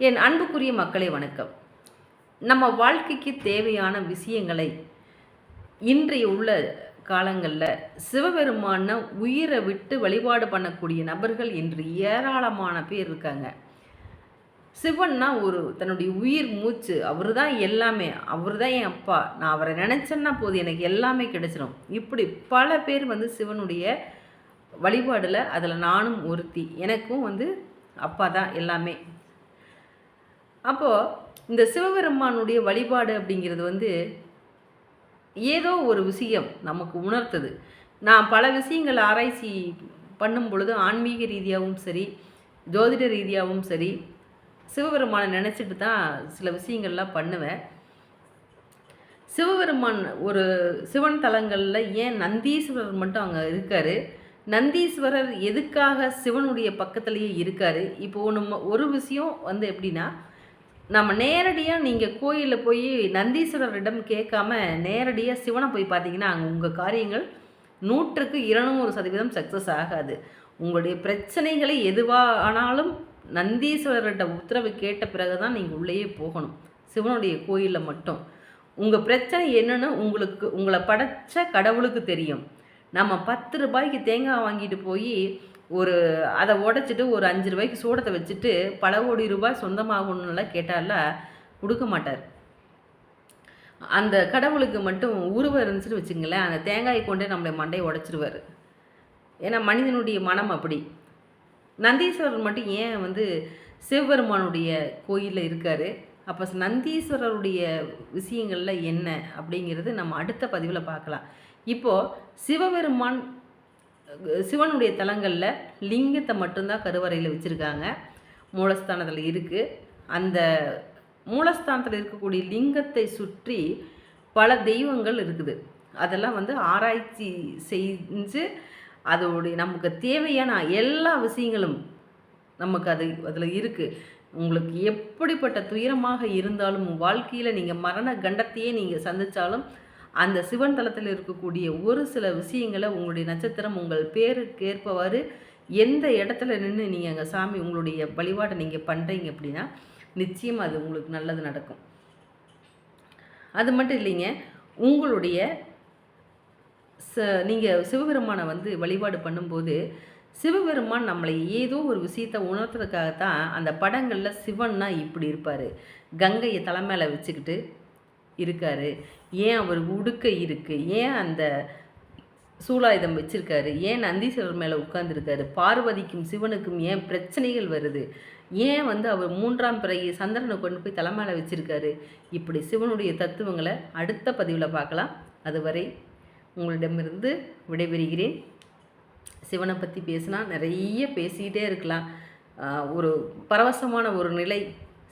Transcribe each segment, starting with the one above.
என் அன்புக்குரிய மக்களை வணக்கம். நம்ம வாழ்க்கைக்கு தேவையான விஷயங்களை இன்றைய உள்ள காலங்களில் சிவபெருமான உயிரை விட்டு வழிபாடு பண்ணக்கூடிய நபர்கள் இன்று ஏராளமான பேர் இருக்காங்க. சிவன்னா ஒரு தன்னுடைய உயிர் மூச்சு அவர் தான் எல்லாமே அவர் தான் என் அப்பா. நான் அவரை நினச்சேன்னா போது எனக்கு எல்லாமே கிடைச்சிடும் இப்படி பல பேர் வந்து சிவனுடைய வழிபாடில் அதில் நானும் ஒருத்தி. எனக்கும் வந்து அப்பா தான் எல்லாமே. அப்போது இந்த சிவபெருமானுடைய வழிபாடு அப்படிங்கிறது வந்து ஏதோ ஒரு விஷயம் நமக்கு உணர்த்துது. நான் பல விஷயங்கள் ஆராய்ச்சி பண்ணும் பொழுது ஆன்மீக ரீதியாகவும் சரி ஜோதிட ரீதியாகவும் சரி சிவபெருமானை நினச்சிட்டு தான் சில விஷயங்கள்லாம் பண்ணுவேன். சிவபெருமான் ஒரு சிவன் தலங்களில் ஏன் நந்தீஸ்வரர் மட்டும் அங்கே இருக்கார்? நந்தீஸ்வரர் எதுக்காக சிவனுடைய பக்கத்துலேயே இருக்கார்? இப்போ ஒன்று ஒரு விஷயம் வந்து எப்படின்னா நம்ம நேரடியாக நீங்கள் கோயிலில் போய் நந்தீஸ்வரரிடம் கேட்காம நேரடியாக சிவனை போய் பார்த்தீங்கன்னா அங்கே உங்கள் காரியங்கள் நூற்றுக்கு இருநூறு சதவீதம் சக்ஸஸ் ஆகாது. உங்களுடைய பிரச்சனைகளை எதுவாக ஆனாலும் நந்தீஸ்வரர்கிட்ட உத்தரவு கேட்ட பிறகு தான் நீங்கள் உள்ளேயே போகணும். சிவனுடைய கோயிலில் மட்டும். உங்கள் பிரச்சனை என்னென்னு உங்களுக்கு உங்களை படைச்ச கடவுளுக்கு தெரியும். நம்ம பத்து ரூபாய்க்கு தேங்காய் வாங்கிட்டு போய் ஒரு அதை உடச்சிட்டு ஒரு அஞ்சு ரூபாய்க்கு சூடத்தை வச்சுட்டு பல கோடி ரூபாய் சொந்தமாகணும்லாம் கேட்டால கொடுக்க மாட்டார். அந்த கடவுளுக்கு மட்டும் உருவம் இருந்துச்சுன்னு வச்சுங்களேன் அந்த தேங்காயை கொண்டே நம்மளை மண்டையை உடச்சிருவார். ஏன்னா மனிதனுடைய மனம் அப்படி. நந்தீஸ்வரர் மட்டும் ஏன் வந்து சிவபெருமானுடைய கோயிலில் இருக்கார்? அப்போ நந்தீஸ்வரருடைய விஷயங்களில் என்ன அப்படிங்கிறது நம்ம அடுத்த பதிவில் பார்க்கலாம். இப்போது சிவபெருமான் சிவனுடைய தலங்களில் லிங்கத்தை மட்டும்தான் கருவறையில் வச்சுருக்காங்க. மூலஸ்தானத்தில் இருக்குது அந்த மூலஸ்தானத்தில் இருக்கக்கூடிய லிங்கத்தை சுற்றி பல தெய்வங்கள் இருக்குது. அதெல்லாம் வந்து ஆராய்ச்சி செஞ்சு அதோடைய நமக்கு தேவையான எல்லா விஷயங்களும் நமக்கு அது அதில் இருக்குது உங்களுக்கு எப்படிப்பட்ட துயரமாக இருந்தாலும் வாழ்க்கையில் நீங்கள் மரண கண்டத்தையே நீங்கள் சந்தித்தாலும் அந்த சிவன் தலத்தில் இருக்கக்கூடிய ஒரு சில விஷயங்களை உங்களுடைய நட்சத்திரம் உங்கள் பேருக்கு ஏற்பவாறு எந்த இடத்துல நின்று நீங்கள் அங்கே சாமி உங்களுடைய வழிபாட்டை நீங்கள் பண்ணுறீங்க அப்படின்னா நிச்சயம் அது உங்களுக்கு நல்லது நடக்கும். அது மட்டும் இல்லைங்க உங்களுடைய ச நீங்கள் சிவபெருமானை வந்து வழிபாடு பண்ணும்போது சிவபெருமான் நம்மளை ஏதோ ஒரு விஷயத்தை உணர்த்துறதுக்காகத்தான் அந்த படங்களில் சிவன்னா இப்படி இருப்பார். கங்கையை தலைமையில் வச்சுக்கிட்டு இருக்கார். ஏன் அவர் உடுக்க இருக்குது ஏன் அந்த சூலாயுதம் வச்சிருக்காரு? ஏன் நந்தீஸ்வரர் மேலே உட்காந்துருக்காரு பார்வதிக்கும் சிவனுக்கும் ஏன் பிரச்சனைகள் வருது? ஏன் வந்து அவர் மூன்றாம் பிறகு சந்திரனை கொண்டு போய் தலைமையில் வச்சுருக்காரு? இப்படி சிவனுடைய தத்துவங்களை அடுத்த பதிவில் பார்க்கலாம். அதுவரை உங்களிடமிருந்து விடைபெறுகிறேன். சிவனை பற்றி பேசினா நிறைய பேசிக்கிட்டே இருக்கலாம். ஒரு பரவசமான ஒரு நிலை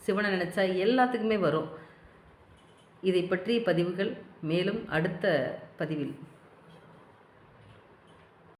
சிவனை நினச்சா எல்லாத்துக்குமே வரும். இதை பற்றிய பதிவுகள் மேலும் அடுத்த பதிவில்